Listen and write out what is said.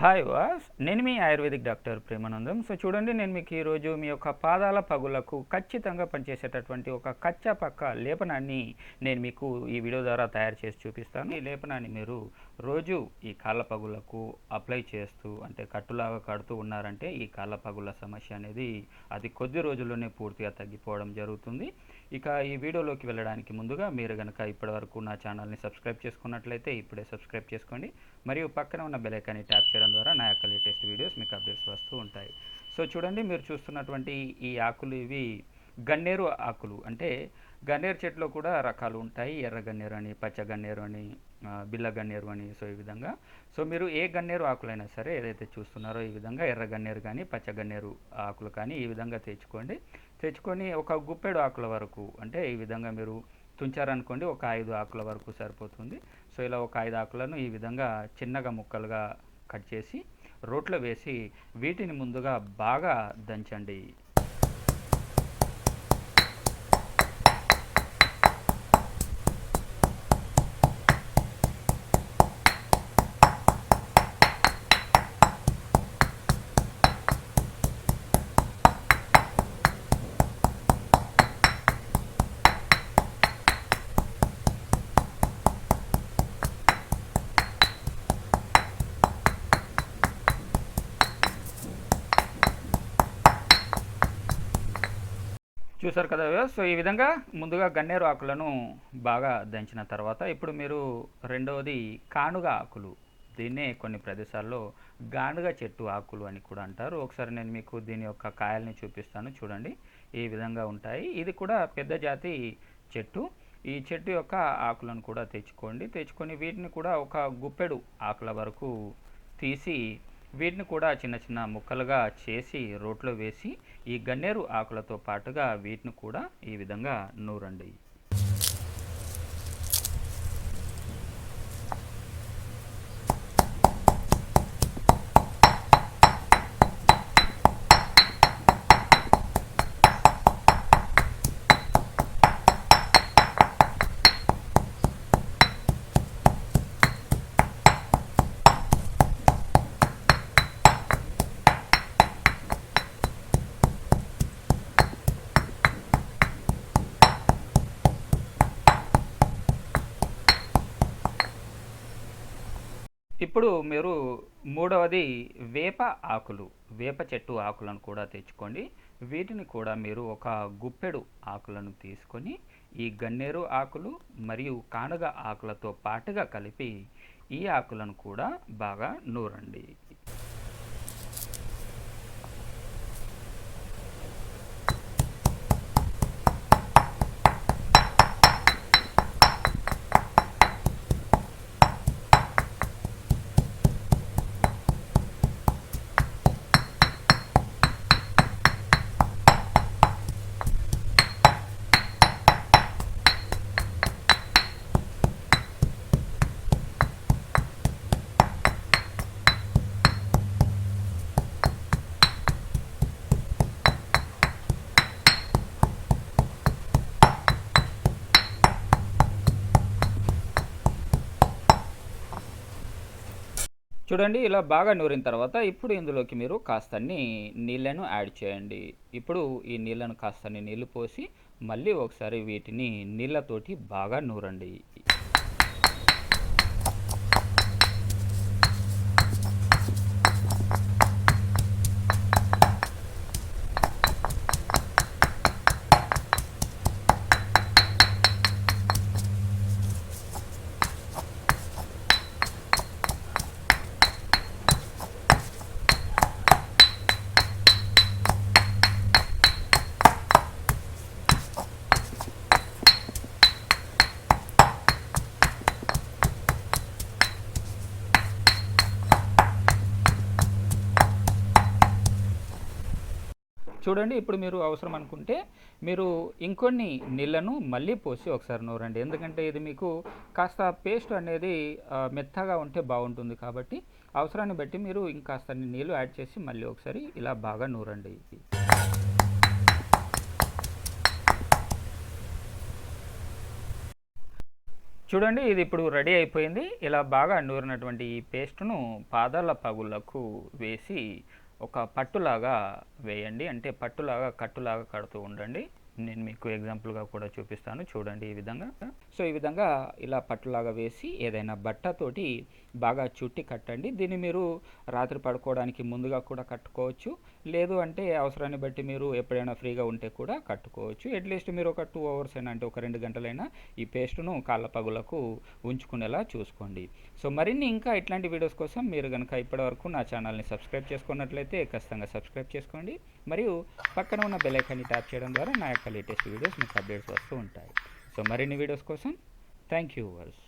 Hi వాస్ నేను మీ ఆయుర్వేదిక్ డాక్టర్ ప్రేమానందం. సో చూడండి నేను మీకు ఈరోజు మీ యొక్క పాదాల పగులకు ఖచ్చితంగా పనిచేసేటటువంటి ఒక కచ్చా పక్క లేపనాన్ని నేను మీకు ఈ వీడియో ద్వారా తయారు చేసి చూపిస్తాను. ఈ లేపనాన్ని మీరు రోజు ఈ కాళ్ళ పగులకు అప్లై చేస్తూ అంటే కట్టులాగా కడుతూ ఉన్నారంటే ఈ కాళ్ళ పగుల సమస్య అనేది అది కొద్ది రోజుల్లోనే పూర్తిగా తగ్గిపోవడం జరుగుతుంది. ఇక ఈ వీడియోలోకి వెళ్ళడానికి ముందుగా మీరు కనుక ఇప్పటివరకు నా ఛానల్ని సబ్స్క్రైబ్ చేసుకున్నట్లయితే ఇప్పుడే సబ్స్క్రైబ్ చేసుకోండి. మరియు పక్కన ఉన్న బెల్ ఐకాన్ని ట్యాప్ చేయడం ద్వారా నా యొక్క లేటెస్ట్ వీడియోస్ మీకు అప్డేట్స్ వస్తూ ఉంటాయి. సో చూడండి మీరు చూస్తున్నటువంటి ఈ ఆకులు ఇవి గన్నేరు ఆకులు. అంటే గన్నేరు చెట్లో కూడా రకాలు ఉంటాయి. ఎర్ర గన్నేరు అని పచ్చ గన్నేరు అని బిల్ల గన్నేరు అని సో ఈ విధంగా. సో మీరు ఏ గన్నేరు ఆకులైనా సరే ఏదైతే చూస్తున్నారో ఈ విధంగా ఎర్ర గన్నేరు కానీ పచ్చ గన్నేరు ఆకులు కానీ ఈ విధంగా తెచ్చుకోండి. తెచ్చుకొని ఒక గుప్పెడు ఆకుల వరకు అంటే ఈ విధంగా మీరు తుంచారనుకోండి ఒక ఐదు ఆకుల వరకు సరిపోతుంది. సో ఇలా ఒక ఐదు ఆకులను ఈ విధంగా చిన్నగా ముక్కలుగా కట్ చేసి రోట్లో వేసి వీటిని ముందుగా బాగా దంచండి. చూసారు కదా సో ఈ విధంగా ముందుగా గన్నేరు ఆకులను బాగా దంచిన తర్వాత ఇప్పుడు మీరు రెండవది కానుగ ఆకులు. దీన్నే కొన్ని ప్రదేశాల్లో గానుగ చెట్టు ఆకులు అని కూడా అంటారు. ఒకసారి నేను మీకు దీని యొక్క కాయల్ని చూపిస్తాను. చూడండి. ఈ విధంగా ఉంటాయి. ఇది కూడా పెద్ద జాతి చెట్టు. ఈ చెట్టు యొక్క ఆకులను కూడా తెచ్చుకోండి. తెచ్చుకొని వీటిని కూడా ఒక గుప్పెడు ఆకుల వరకు తీసి వీటిని కూడా చిన్న చిన్న ముక్కలుగా చేసి రోట్లో వేసి ఈ గన్నేరు ఆకులతో పాటుగా వీటిని కూడా ఈ విధంగా నూరండి. ఇప్పుడు మీరు మూడవది వేప ఆకులు వేప చెట్టు ఆకులను కూడా తెచ్చుకోండి. వీటిని కూడా మీరు ఒక గుప్పెడు ఆకులను తీసుకొని ఈ గన్నేరు ఆకులు మరియు కానుగ ఆకులతో పాటుగా కలిపి ఈ ఆకులను కూడా బాగా నూరండి. చూడండి ఇలా బాగా నూరిన తర్వాత ఇప్పుడు ఇందులోకి మీరు కాస్తన్ని నీళ్ళను యాడ్ చేయండి. ఇప్పుడు ఈ నీళ్ళను కాస్తన్ని నీళ్ళు పోసి మళ్ళీ ఒకసారి వీటిని నీళ్ళతోటి బాగా నూరండి. చూడండి ఇప్పుడు మీరు అవసరం అనుకుంటే మీరు ఇంకొన్ని నీళ్ళను మళ్ళీ పోసి ఒకసారి నూరండి. ఎందుకంటే ఇది మీకు కాస్త పేస్ట్ అనేది మెత్తగా ఉంటే బాగుంటుంది కాబట్టి అవసరాన్ని బట్టి మీరు ఇంకాస్త నీళ్ళు యాడ్ చేసి మళ్ళీ ఒకసారి ఇలా బాగా నూరండి చూడండి ఇది ఇప్పుడు రెడీ అయిపోయింది. ఇలా బాగా నూరినటువంటి ఈ పేస్ట్ను పాదాల పగులకు వేసి ఒక పట్టులాగా వేయండి. అంటే పట్టులాగా కట్టులాగా కడుతూ ఉండండి. నేను మీకు ఎగ్జాంపుల్గా కూడా చూపిస్తాను. చూడండి ఈ విధంగా. సో ఈ విధంగా ఇలా పట్టులాగా వేసి ఏదైనా బట్టతోటి బాగా చుట్టి కట్టండి. దీన్ని మీరు రాత్రి పడుకోవడానికి ముందుగా కూడా కట్టుకోవచ్చు. లేదు అంటే అవసరాన్ని బట్టి మీరు ఎప్పుడైనా ఫ్రీగా ఉంటే కూడా కట్టుకోవచ్చు. అట్లీస్ట్ మీరు ఒక టూ అవర్స్ అయినా అంటే ఒక రెండు గంటలైనా ఈ పేస్ట్ను కాళ్ళ పగులకు ఉంచుకునేలా చూసుకోండి. సో మరిన్ని ఇంకా ఇట్లాంటి వీడియోస్ కోసం మీరు కనుక ఇప్పటివరకు నా ఛానల్ని సబ్స్క్రైబ్ చేసుకున్నట్లయితే ఖచ్చితంగా సబ్స్క్రైబ్ చేసుకోండి. మరియు పక్కన ఉన్న బెలైకాన్ని ట్యాప్ చేయడం ద్వారా నా యొక్క లేటెస్ట్ వీడియోస్ మీకు అప్డేట్స్ వస్తూ ఉంటాయి. సో మరిన్ని వీడియోస్ కోసం థ్యాంక్ యూ వర్స్